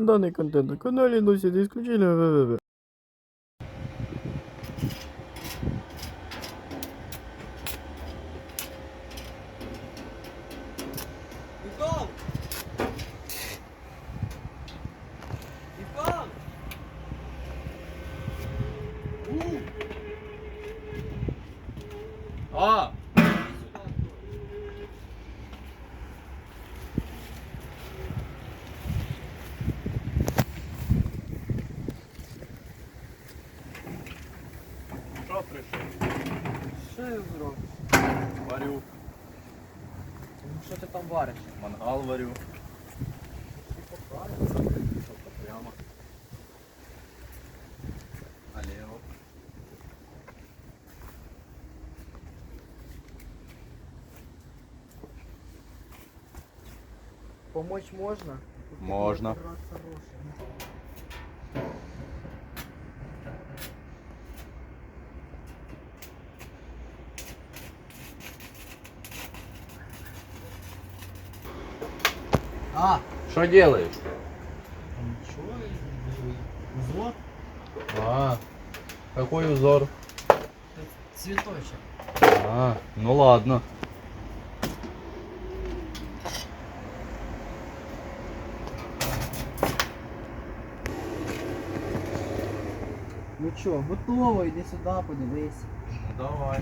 Данный контент на канале носит исключительно ВВВ. А! Що прийшов? Що я зроблю? Варю. Ну що ти там вариш? Мангал варю. Прямо. Налево. Помочь можна? Можна. А, Что делаешь? ничего, узор, А, какой узор? цветочек. А, ну ладно. Ну чо, готово, іди сюди, подивись. Ну давай.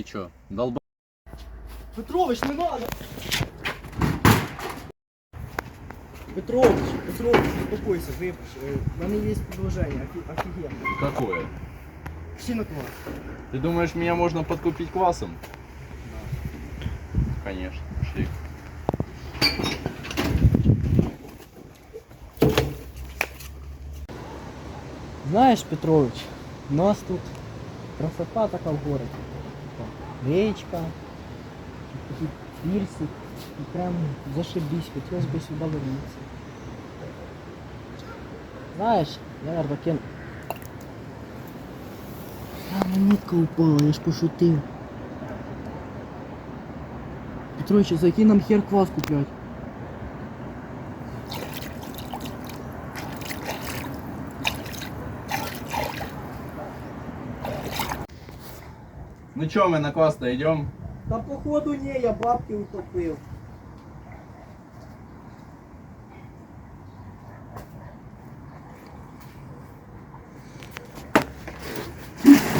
Ты чё, долба... Петрович, не надо! Петрович, Петрович, успокойся, випиш. Е, В мене є предложення, офі- офігенно. Какое? Всі на клас. Ты думаешь, меня можно подкупить квасом? Конечно. Пошли. Знаєш, Петрович, у нас тут красота така в городі. Речка, такий пірсик, прям зашибись, хотілося б сюди вернутися. Знаєш, наверное, кем... А, монетка упала, я ж пошутив. Петрович, за нам хер квас куплять? Ну чё, мы на квас-то идем? Та походу ні, я бабки утопив.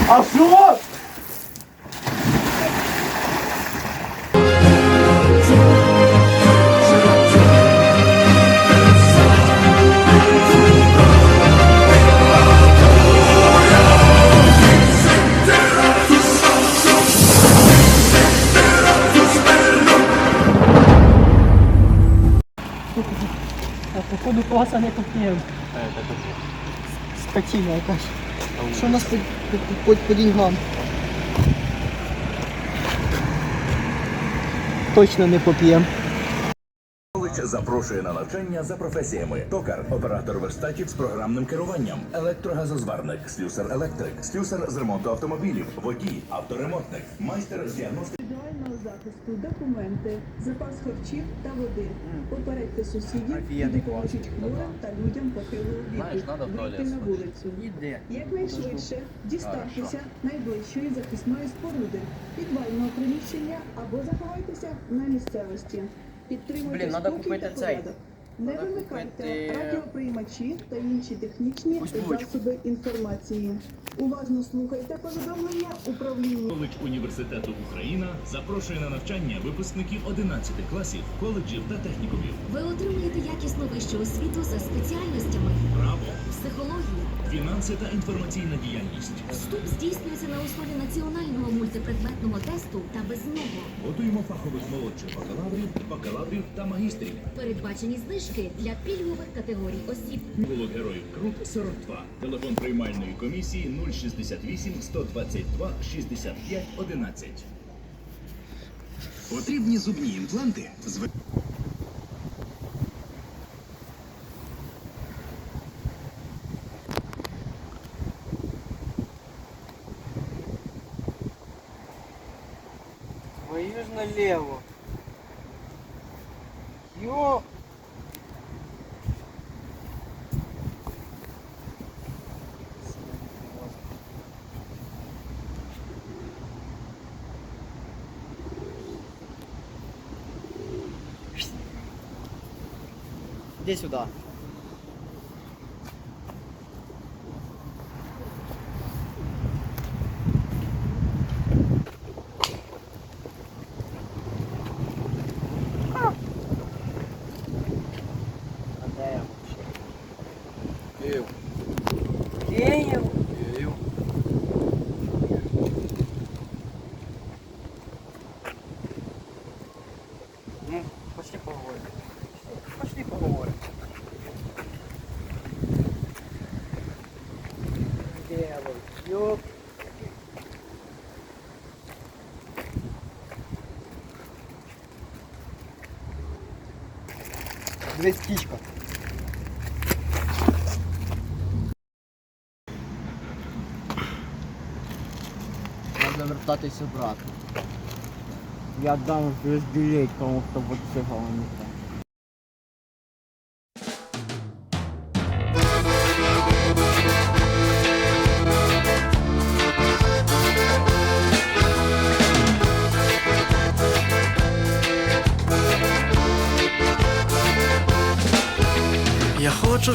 А що? Класа не. Скотина якась. Що у нас по, по, по деньгам? Точно не поп'ємо. Коледж запрошує на навчання за професіями: токар, оператор верстатів з програмним керуванням, електрогазозварник, слюсар електрик, слюсар з ремонту автомобілів, водій, авторемонтник, майстер з діагностики. захисту, документи, запас харчів та води. Попередьте сусідів і допоможіть хворим та людям похилого віку. Вийти на вулицю. Якнайшвидше дістатися найближчої захисної споруди, підвального приміщення або заховайтеся на місцевості. Підтримуйте Блін, надо спокій купити та цей. порядок. Не Надо вимикайте купити- радіоприймачі та інші технічні Ось булочку. засоби інформації. Уважно слухайте повідомлення управління. Коледж університету Україна запрошує на навчання випускників 11 класів, коледжів та технікумів. Ви отримуєте якісну вищу освіту за спеціальностями Право, психологія. фінанси та інформаційна діяльність. Вступ здійснюється на основі національного мультипредметного тесту та без нього. Готуємо фахових молодших бакалаврів, бакалаврів та магістрів. Передбачені знижки для пільгових категорій осіб. Було героїв Крут 42. Телефон приймальної комісії 068 122 65 11. Потрібні зубні імпланти? Зв... Поешь налево. Ё! Иди сюда. Пошли поговорим. Пошли поговорим. Где вы? Ёп. Дивись, птичка. Треба вертатися обратно. Я дам весь білет тому, хто